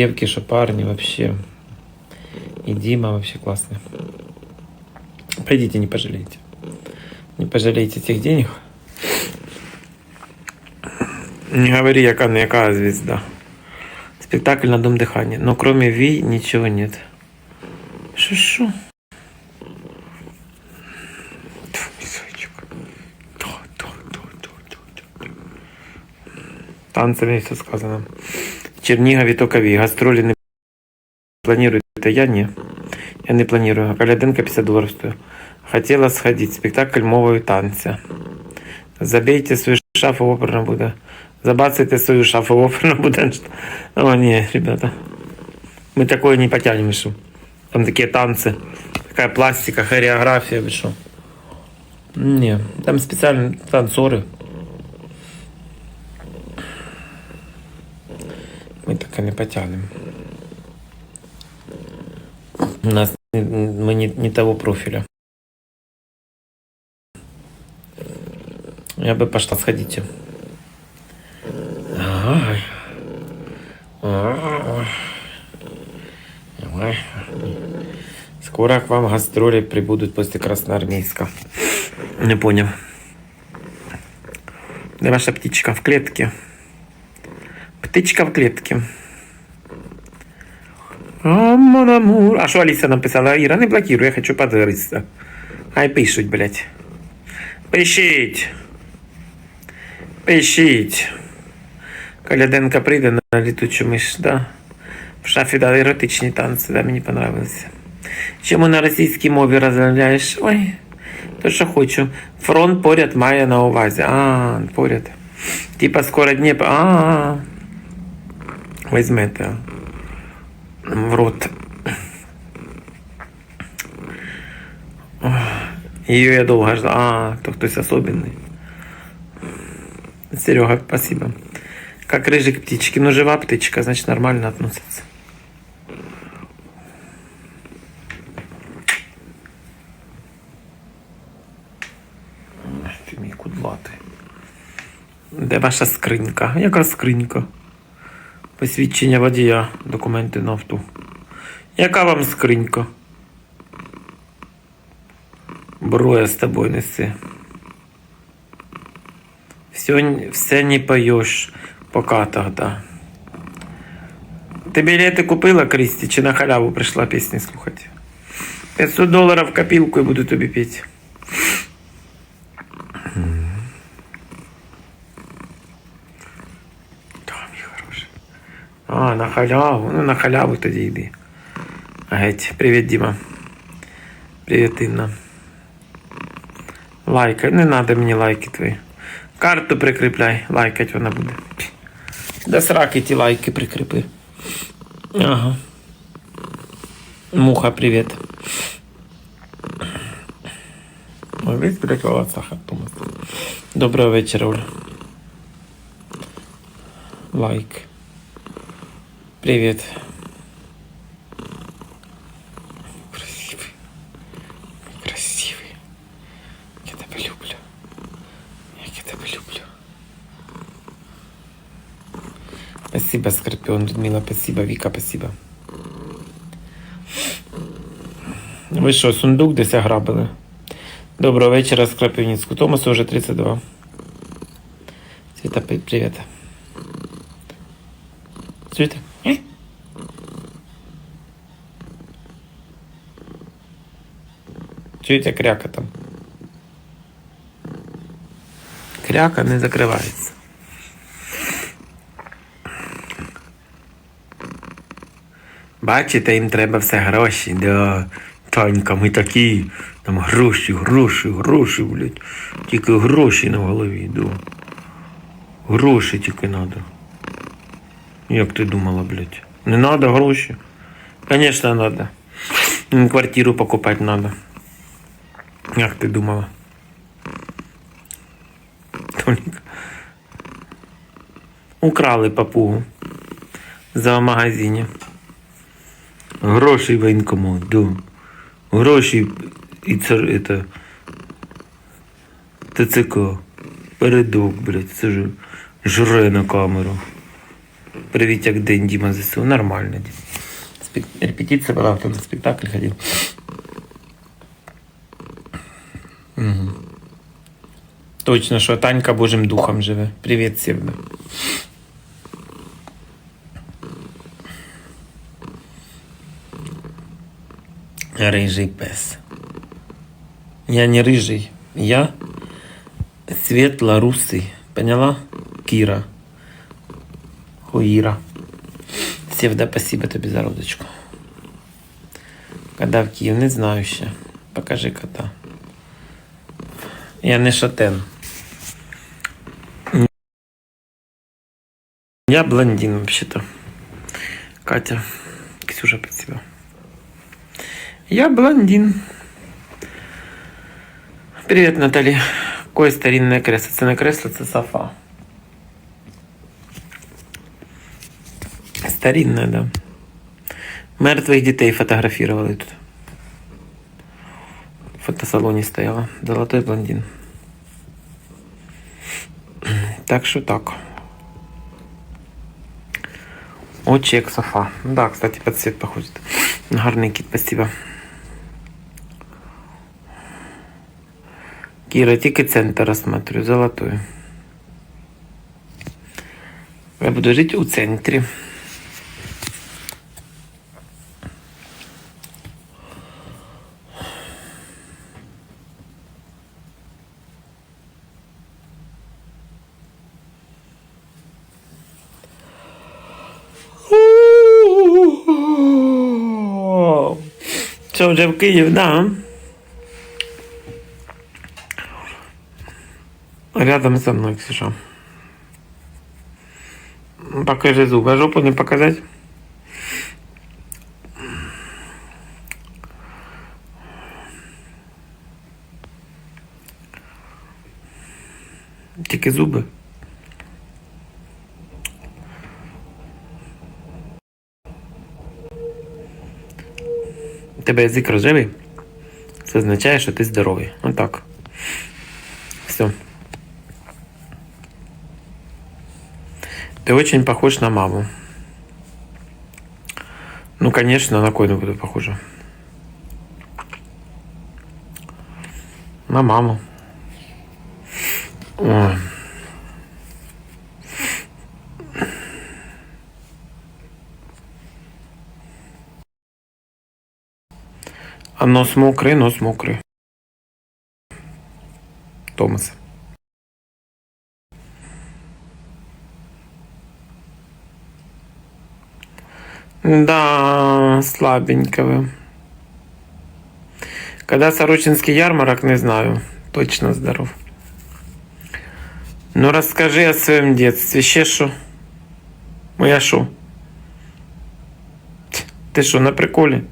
девки, что парни вообще. И Дима вообще классный. Пойдите, не пожалеете. Не пожалеете этих денег. Не говори, яка не яка звезда. Спектакль на дом дыхания. Но кроме Ви ничего нет. Шо-шо? Тьфу, мій зайчик. То, то, то, то, то, то. Танцами все сказано. Чернігові токові. Гастролі не планируете? Я не. Я не планирую. А Коляденко 50 долларов стоит. Хотела сходить. Спектакль мовою танця. Забейте свою шафу, оперно буде. Забацайте свою шафу, оперно буде. О, не, ребята. Мы такое не потянем, что. Там такие танцы. Такая пластика, хореография, вы что. Не, там специальные танцоры. Не потянем. У нас мы не, не того профиля. Я бы пошла, сходите. Ай. Ай. Скоро к вам гастроли прибудут после Красноармейска. Не понял. Где ваша птичка в клетке? Птичка в клетке. А, амур. А що Аліса написала? Іра, не блокируй, я хочу подивитися. Хай пишуть, блядь. Пишіть. Пишіть. Коляденко прийде на літучу миш, да? В шафі дали еротичні танці, да, мені понравилися. Чому на російській мові розмовляєш? Ой, то що хочу. Фронт поряд має на увазі. А, поряд. Типа скоро Дніпро. А, візьмете. В рот. Ее я долго ждал. А, то хтось особенный. Серега, спасибо. Как рыжик птички. Ну, жива птичка, значит, нормально относится. Ти мій кудлатий. Де ваша скринька? Яка скринька? Посвідчення водія, документи на авто. Яка вам скринька? Бро, я з тобою неси. Все, все не поешь, пока тогда. Ти білети купила, Крісті, чи на халяву прийшла пісні слухати? 500 доларів копілку і буду тобі піти. Да, мій хороший. На халяву. Ну, на халяву тоді йди. Геть. Привіт, Діма. Привіт, Інна. Лайкай. Не треба мені лайки твої. Карту прикріпляй. Лайкать вона буде. До сраки ті лайки прикріпи. Ага. Муха, привіт. Спілкуватися Саха Томас. Доброго вечора, Оля. Лайк. Привет. Красивый. Красивый. Я тебя люблю. Я тебя люблю. Спасибо, Скорпион, Людмила, спасибо, Вика, спасибо. Ви що, сундук десь ограбили? Доброго вечора, Скрапівницьку. Томасу вже 32. Світа, привіт. Світа? Е? Чуєте кряка там? Кряка не закривається. Бачите, їм треба все гроші. Да. Танька, ми такі. Там гроші, гроші, гроші, блядь. Тільки гроші на голові, да. Гроші тільки надо. Як ти думала, блядь? Не надо гроші? Конечно, надо. Квартиру покупать надо. Як ти думала? Тонька. Украли папугу. За магазині. Гроші воєнкомат, да. Гроші і це, это, ТЦК. Передок, блядь, це ж жре на камеру. Привіт, як день Діма ЗСУ. Нормально. Репетиція була, на спектакль ходив. Точно, що Танька Божим духом живе. Привіт, Сєвна. Рыжий пес. Я не рыжий. Я светло-русый. Поняла? Кира. Хуира. Севда, спасибо тобі за родочку. Когда в Київ, не знаю ще. Покажи кота. Я не шатен. Я блондин вообще-то. Катя. Ксюша, спасибо. Я блондин. Привет, Натали. Какое старинное кресло? Це не кресло, це софа. Старинное, да. Мертвых дітей фотографировали тут. В фотосалоне стояла. Золотой блондин. Так що так. Очі як софа. Да, кстати, під цвет походить. Гарний кіт, спасибо. Кіра, тільки центр розсматриваю, золотою. Я буду жити у центрі. Що, вже в Київ, да? Рядом со мной, Ксюша. Покажи зубы. Жопу не показать? Тільки зуби. Тебе язик рожевий? Це означає, що ти здоровий. Отак. Все. Ты очень похож на маму. Ну, конечно, на кой буду похожа? На маму. Ой. Нос мокрий, нос мокрий. Томас. Да, слабенько вы. Когда Сорочинский ярмарок, не знаю. Точно здоров. Ну расскажи о своем детстве. Ще що? Моя що? Ти що, на приколі?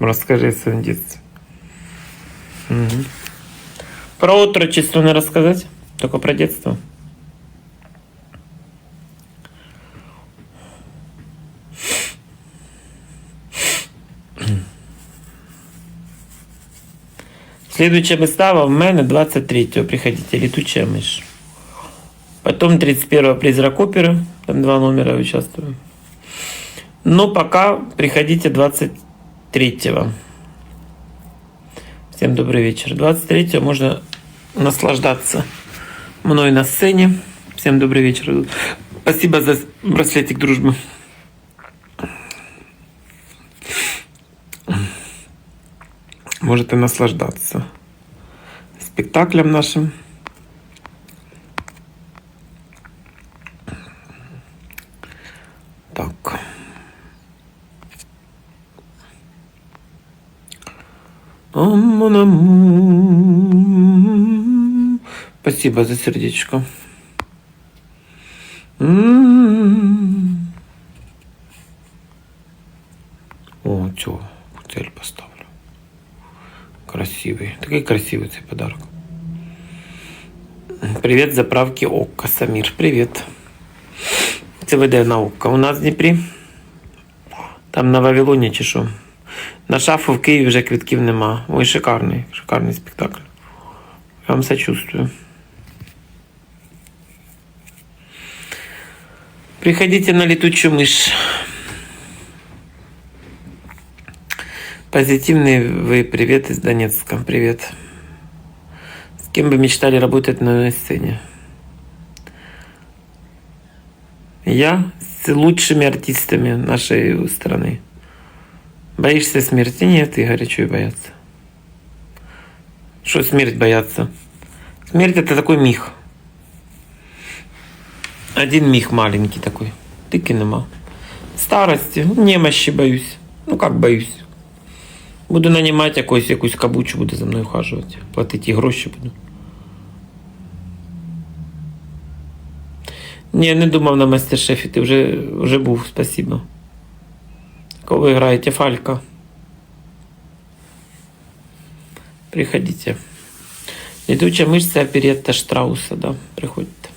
Расскажи о своем детстве. Угу. Про отрочество не рассказать? Только про детство? Следующая выстава в мене 23-го. Приходите, летучая мышь. Потом 31-го призрак оперы. Там два номера участвую. Но пока приходите 23-го. Всем добрый вечер. 23-го можно наслаждаться мной на сцене. Всем добрый вечер. Спасибо за браслетик дружбы. Можете наслаждаться спектаклем нашим. Так. Ам-ам-ам. Спасибо за сердечко. М. О, цього цель поставлю. Красивый. Такий красивий цей подарок. Привіт, заправки Окка, Самір. Привіт. Це веде на Окка. У нас в Дніпрі. Там на Вавилоні чи що. На шафу в Києві вже квитків нема. Ой, шикарний, шикарний спектакль. Я вам сочувствую. Приходите на летучую мышь. Позитивный вы привет из Донецка. Привет. С кем бы мечтали работать на одной сцене? Я с лучшими артистами нашей страны. Боишься смерти? Нет, Игорь, чего бояться? Что смерть бояться? Смерть это такой миг. Один миг маленький такой. Тики нема. Старості, немощі боюсь. Ну как боюсь. Буду нанимать якусь якусь кабучу, буде за мною ухажувати. Платити і гроші буду. Ні, не думав на мастер-шефі, ти вже, вже був, спасибо. Кого ви граєте? Фалька. Приходите. Летучая мышца оперетта Штрауса, да, приходите.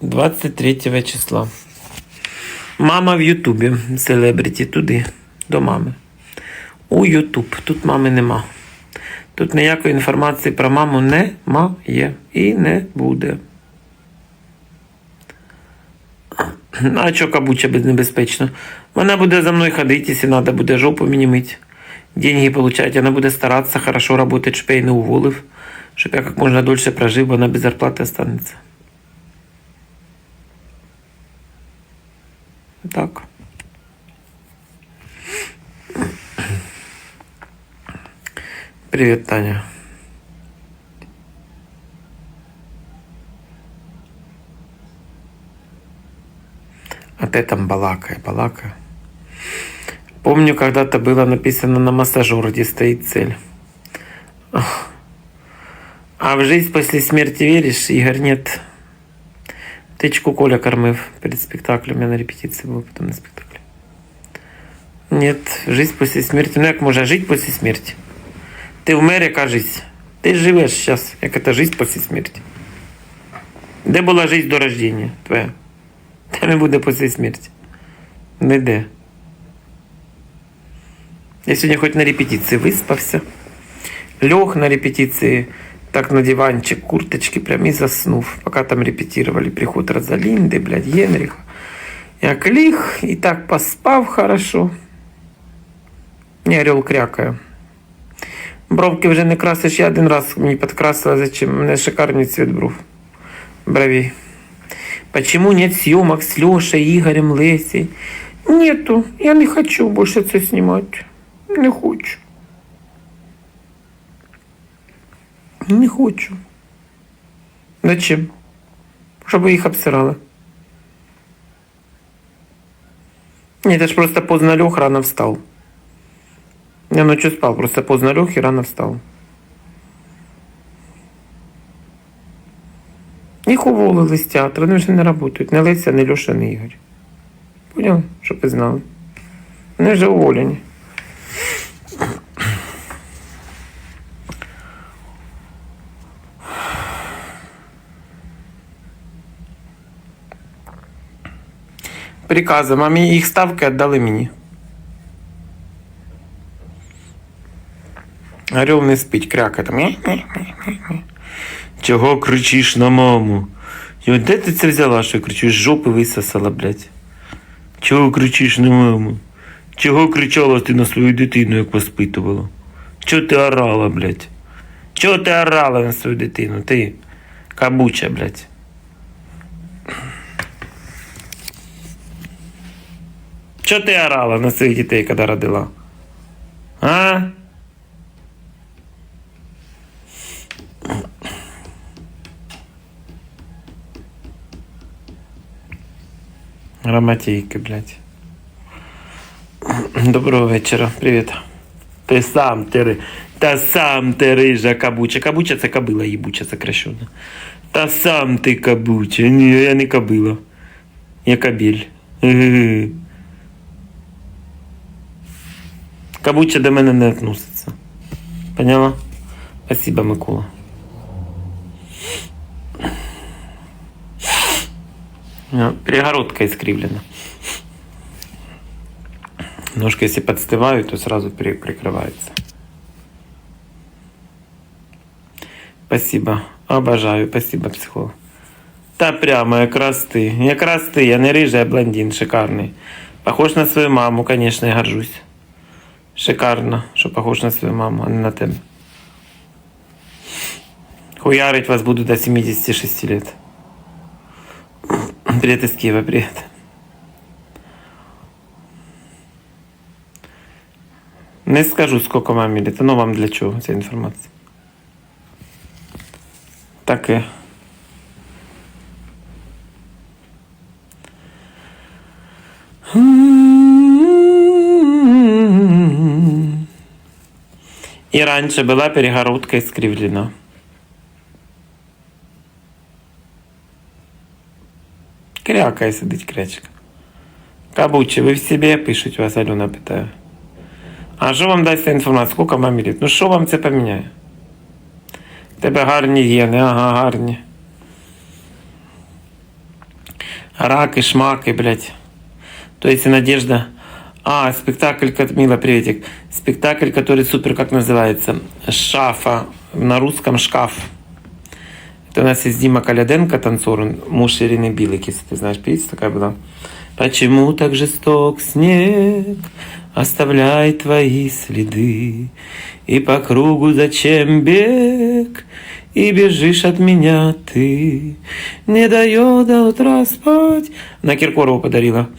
Двадцять третього числа. Мама в Ютубі. Селебріті туди. До мами. У Ютуб. Тут мами нема. Тут ніякої інформації про маму немає і не буде. А чо кабуча безнебезпечно? Вона буде за мною ходити, якщо треба буде жопу мені мить. Деньги получать, вона буде старатися, хорошо работать, щоб я її не уволив, щоб я як можна дольше прожив, вона без зарплати останеться. Привет, Таня. А ты там балакай, балакай. Помню, когда-то было написано на массажер, где стоит цель. Ах. А в жизнь после смерти веришь, Игорь, нет. Тичку Коля кормив перед спектаклем. Я на репетиції був, потім на спектаклі. Нет, жизнь после смерти. Ну як може жити після смерті? Ти вмер, яка жизнь? Ти живеш зараз, як це жизнь після смерті. Де була жизнь до рождения твоя? Там і буде після смерті. Не де. Я сьогодні хоч на репетиції виспався. Лег на репетиції так на диванчик, курточки прям и заснув, пока там репетировали приход Розалинды, блядь, Генриха. Я клих и так поспав хорошо. Не орел крякає. Бровки вже не красиш, я один раз мені підкрасила, зачем? У мене шикарний цвет бров. Бровей. Почему нет съемок с Лешей, Игорем, Лесей? Нету. Я не хочу больше це снимать. Не хочу. Не хочу. Зачем? Щоб їх обсирали. Ні, це ж просто поздно лег, рано встал. Я ночью спал, просто поздно лег и рано встал. Їх уволили з театру, вони вже не працюють. Не Леся, не Леша, не Ігор. Поняли? Щоб ви знали. Вони вже уволені. Приказом, а мені їх ставки віддали мені. Орел не спить, кряка там. Чого кричиш на маму? Йо, де ти це взяла, що кричиш? Жопи висосала, блядь. Чого кричиш на маму? Чого кричала ти на свою дитину, як воспитувала? Чого ти орала, блядь? Чого ти орала на свою дитину? Ти кабуча, блядь. Чого ти орала на своїх дітей, коли родила? Роматейки, блядь. Доброго вечора, привіт. Ти сам ти Та сам ти рижа кабуча. Кабуча це кабила їбуча сокращена. Та сам ти кабуча. Ні, я не кабила. Я кабіль. Кабуча до мене не относиться. Поняла? Спасибо, Микола. Перегородка искривлена. Ножки, если подстывают, то сразу прикрывается. Спасибо. Обожаю. Спасибо, психолог. Та прямо, якраз ти. Якраз ти, я не рижий, а блондин, шикарний. Похож на свою маму, конечно, я горжусь. Шикарно, що похож на свою маму, а не на тебе. Хуярить вас буду до 76 лет. Привет из Киева, привет. Не скажу, скільки мамі літ, ну вам для чого ця інформація. Таке. И раньше была перегородка искривлена. Крякає сидить крячка. Кабучі, ви в себе пишуть вас, Альона питає. А що вам дасть ця інформація? Скільки мамі літ? Ну що вам це поміняє? В Тебе гарні гени, ага, гарні. Раки, шмаки, блядь. То есть и Надежда. А, спектакль, как Мила, приветик. Спектакль, который супер, как называется? Шафа. На русском шкаф. Это у нас есть Дима Каляденко, танцор, муж Ирины Билык, если ты знаешь, певица такая была. Почему так жесток снег оставляет твои следы? И по кругу зачем бег? И бежишь от меня ты, не дает до утра спать. На Киркорову подарила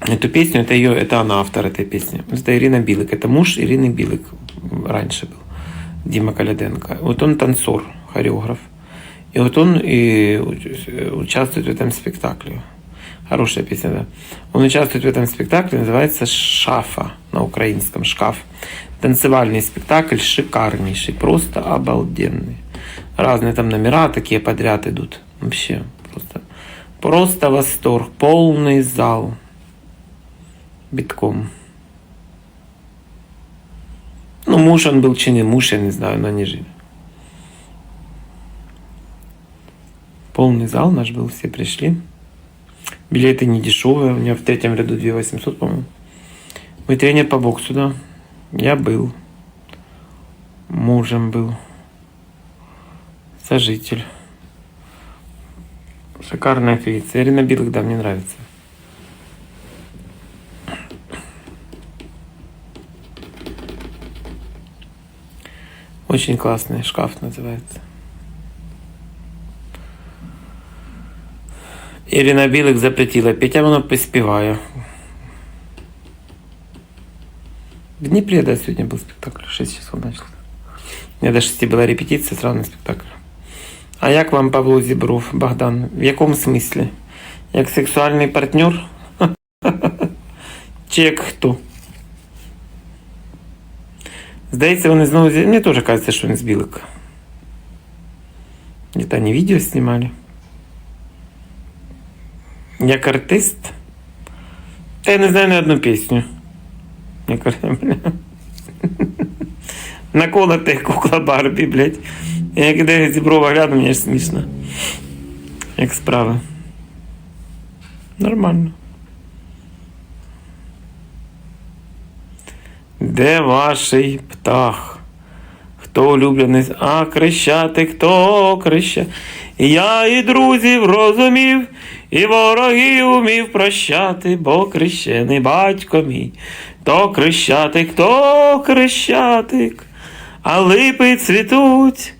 эту песню, это ее, это она автор этой песни. Это Ирина Билык, это муж Ирины Билык раньше был, Дима Каляденко. Вот он танцор, хореограф. И вот он и участвует в этом спектакле. Хорошая песня, да. Он участвует в этом спектакле, называется «Шафа» на украинском, «Шкаф». Танцевальный спектакль шикарнейший, просто обалденный. Разные там номера такие подряд идут. Вообще, просто, просто восторг. Полный зал. Битком. Ну, муж он был чи не муж, я не знаю, но они жили. Полный зал наш был, все пришли. Билеты не дешевые, у меня в третьем ряду 2 800, по-моему. Мой тренер по боксу, да. Я был. Мужем был. Сожитель. Шикарная певица. Ирина Билых, да, мне нравится. Очень классный шкаф называется. Ірина Білик запретила петь, а воно поспіває. В Днепре, да, сегодня был спектакль, 6 часов начался. У меня до 6 была репетиция, сразу на спектакль. А як вам Павло Зібров, Богдан? В якому смислі? Як сексуальний партнер? Чи як хто? Здається, вони знову зі... Мені теж кажеться, що він з Білика. Где-то они видео снимали. Як артист? Та я не знаю ні одну пісню. Я кажу, бля. Наколоти кукла Барбі, блядь. Я як іде зіброва гляну, мені ж смішно. Як справи. Нормально. Де ваший птах? Хто улюблений? А крещати, хто креща? Я і друзів розумів, і ворогів умів прощати, бо крещений батько мій. То крещатик, то крещатик, а липи цвітуть,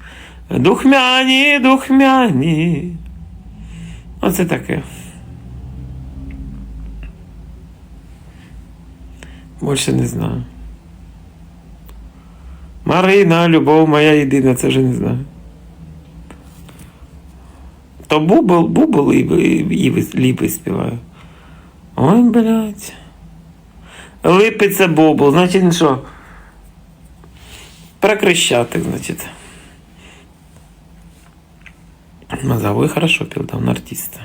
духмяні, духмяні. Оце таке. Більше не знаю. Марина, любов моя єдина, це вже не знаю. То бубл, бубл і, і, і ліпи співаю. Ой, блядь. Липи це бубл, значить, ну що? Про значить. Мазовой хорошо пел, да, он артист.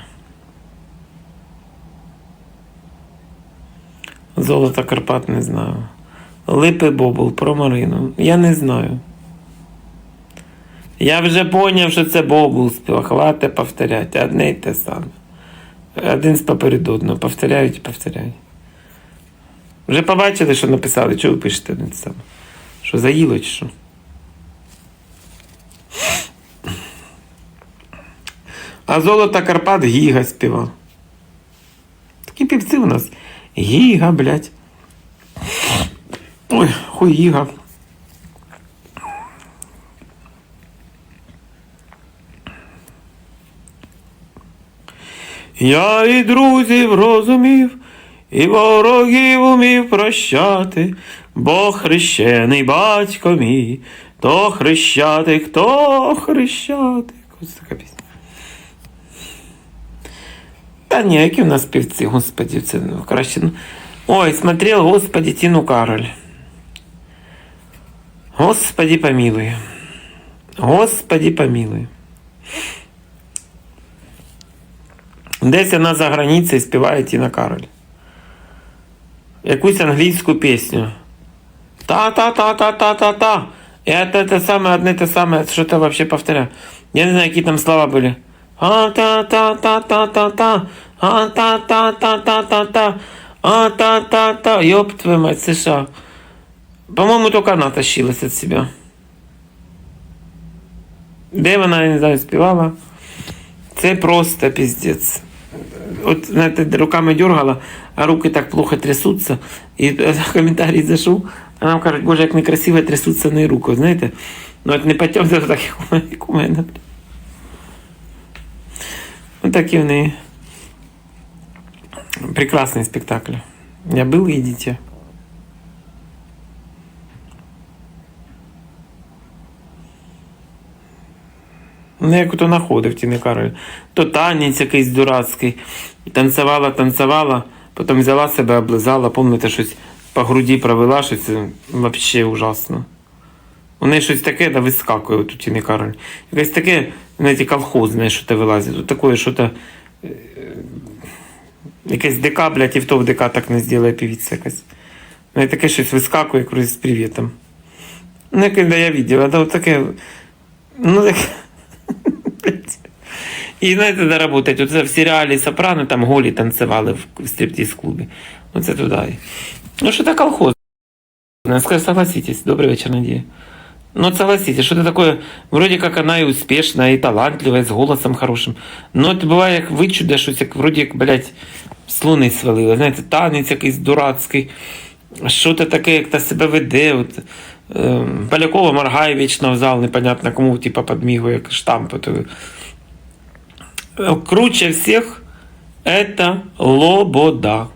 Золото Карпат не знаю. Липи Бобул про Марину. Я не знаю. Я вже поняв, що це Бобул спів. Хватить повторяти. Одне й те саме. Один з попереду одного. Повторяють і повторяють. Вже побачили, що написали, чого ви пишете не це саме? Що заїло чи що? А золото Карпат Гіга співав. Такі півці у нас. Гіга, блядь. Ой, хуй Гіга. Я і друзів розумів, і ворогів умів прощати, бо хрещений батько мій, то хрещатик, то хрещатик. Ось така пісня. Та ні, які в нас співці, господі, це ну, краще. ну. Ой, смотрел, господи, Тіну Кароль. Господи, помилуй. Господи, помилуй. Десь вона за границею співає Тіна Кароль. Якусь англійську пісню. Та-та-та-та-та-та-та. Это те саме, одне те саме, що то вообще повторяю. Я не знаю, які там слова були. А-та-та-та-та-та-та. А-та-та-та-та-та-та. А-та-та-та. Ёб твою мать, США. По-моему, только она тащилась от себя. Де вона, я не знаю, співала. Це просто пиздец. От, знаєте, руками дергала, а руки так плохо трясуться. І е, коментарій зайшов, а нам кажуть, боже, як некрасиво трясуться не руки, знаєте? Ну, от не потягнути так, як у мене. Ну, такі в. Прекрасний спектакль. Я был, идите. Ну, як то знаходив Тіни Кароль. То танець якийсь дурацький. Танцювала, танцювала, потім взяла себе, облизала, пам'ятаєте, щось по груді провела, щось е, взагалі ужасно. У неї щось таке, да вискакує от у Тіни Кароль. Якесь таке, знаєте, колхозне, що то вилазить. Тут таке, що то. е, Якесь ДК, блядь, і в то в ДК так не зробила певиця якась. Ну, і таке щось вискакує якось з привітом. Ну, як да, я видела, да, от таке. Ну, так. І знаєте, де работать? Оце в серіалі Сопрано там голі танцювали в, в стриптиз-клубі. Оце туди. Ну, що це колхоз? Скажи, согласитесь. Добрый вечер, Надія. Ну, согласитесь, что-то такое, вроде как она и успешная, и талантливая, с голосом хорошим. Но это буває, як вичуде щось, як вроді як, блядь, з луни. Знаєте, танець якийсь дурацький, що-то таке, як та себе веде. От, е, Полякова моргає вічно в зал, непонятно кому, типа, подмігує, як штамп. Е, круче всіх это Лобода.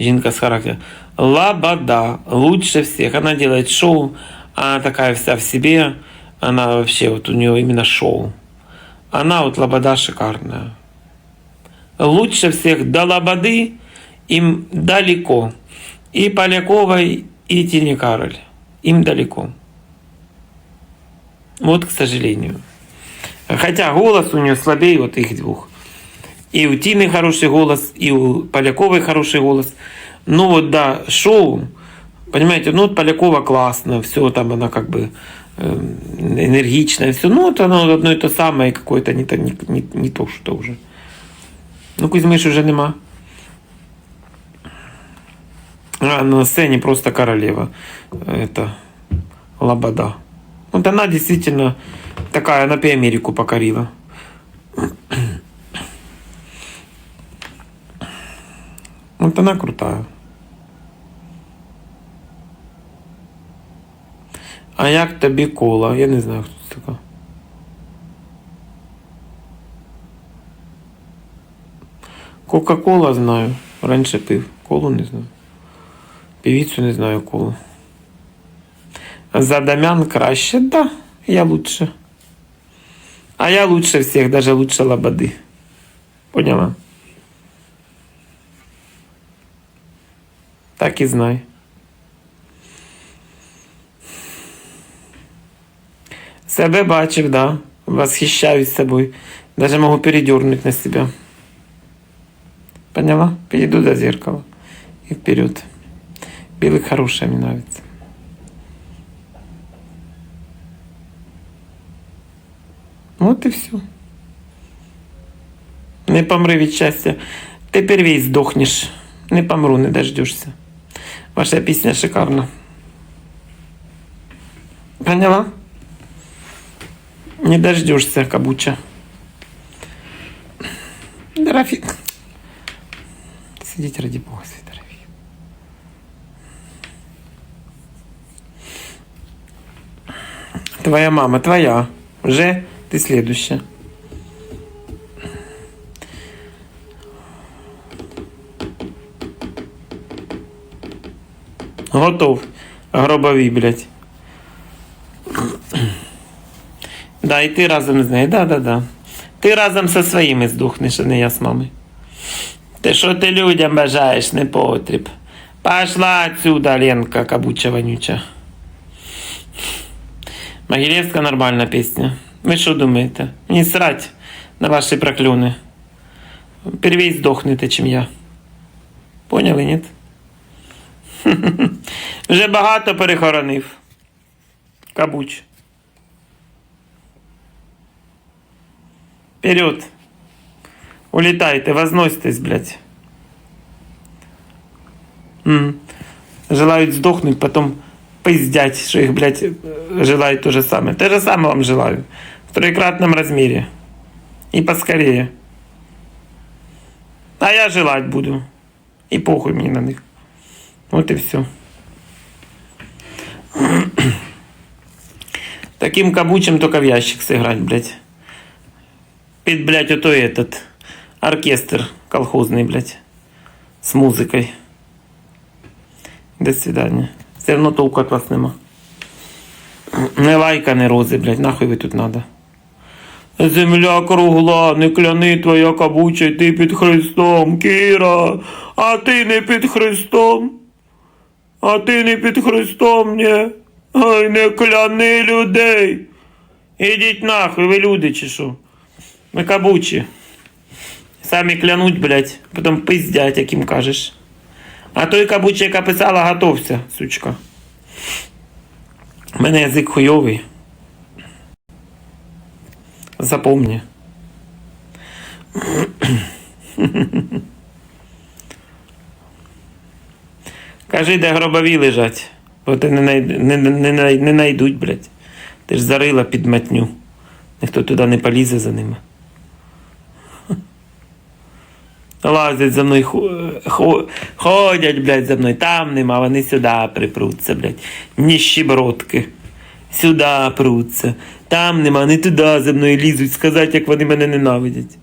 Жінка с характером. Лобода. Лучше всех. Она делает шоу. Она такая вся в себе. Она вообще, вот у нее именно шоу. Она вот Лобода шикарная. Лучше всех до Лободы им далеко. И Поляковой, и Тине. Им далеко. Вот, к сожалению. Хотя голос у нее слабее вот их двух. И у Тины хороший голос, и у Поляковой хороший голос. Ну вот да, шоу, понимаете, ну вот Полякова классно, все там она как бы э, энергичная, все. Ну вот оно одно и то самое, какое-то не, не, не, не то, что уже. Ну Кузьмиш уже нема. А на сцене просто королева. Это Лобода. Вот она действительно такая, бы Америку покорила. Вот она крутая. А як тобі кола? Я не знаю, хто це така. Кока-кола знаю. Раніше пив. Колу не знаю. Певицю не знаю колу. Задамян краще, да, я лучше. А я лучше всех, даже лучше Лободы. Поняла? Так і знай. Себе бачив, да. Восхищаюсь собой. Даже могу передернуть на себя. Поняла? Перейду до зеркала. И вперед. Белый хороший мне нравится. Вот и все. Не помри від щастя. Ти первій здохнеш. Не помру, не дождешься. Ваша пісня шикарна. Поняла? Не дождешься, кабуча. Рафик. Сидите ради бога, Света Рафик. Твоя мама, твоя. Уже Ты следующая. Готов. Гробові, блядь. Да, і ти разом з нею. Да, да, да. Ти разом зі своїми здохнеш, а не я з мамою. Ти що ти людям бажаєш, не потріб. Пошла отсюда, Ленка, кабуча вонюча. Могилевська нормальна пісня. Ви що думаєте? Мені срать на ваші прокльони. Первей здохнете, чим я. Поняли, ні? Вже багато перехоронив. Кабуч. Вперед. Улетайте, возноситесь, блядь. М. Желают сдохнуть, потом пиздять, что их, блядь, э, желают то же самое. То же самое вам желаю В троекратном размере. И поскорее. А я желать буду. И похуй мне на них. Вот и все. Таким кабучим только в ящик сыграть, блядь. Під, блядь, ото этот оркестр колхозный, блядь, с музыкой. До свидания. Все равно толку от вас нема. Не лайка, не рози, блядь, нахуй ви тут надо. Земля кругла, не кляни твоя кабуча, ти під Христом, Кіра, а ти не під Христом. А ти не під Христом, ні. Ай, не кляни людей. Ідіть нахуй, ви люди чи що? Ми кабучі. Самі клянуть, блядь, потім пиздять, яким кажеш. А той кабучий, яка писала, готовся, сучка. У мене язик хуйовий. Запомни. Кажи, де гробові лежать, бо ти не, найд... не, не, не, не найдуть, блядь. Ти ж зарила під матню. Ніхто туди не полізе за ними. Лазять за мною, ходять, блядь, за мною. Там нема, вони сюди припруться, блядь. Ніщебродки. Сюди пруться. Там нема, вони туди за мною лізуть, сказати, як вони мене ненавидять.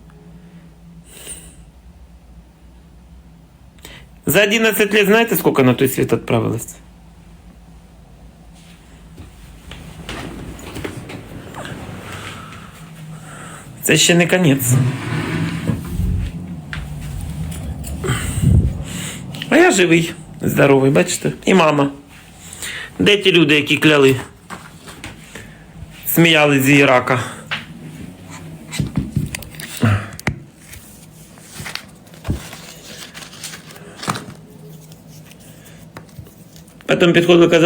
За 11 лет знаєте, сколько на той світ відправилось? Це ще не конець. А я живий, здоровий, бачите? І мама. Де ті люди, які кляли? Сміяли з її рака. Потім підходили казали.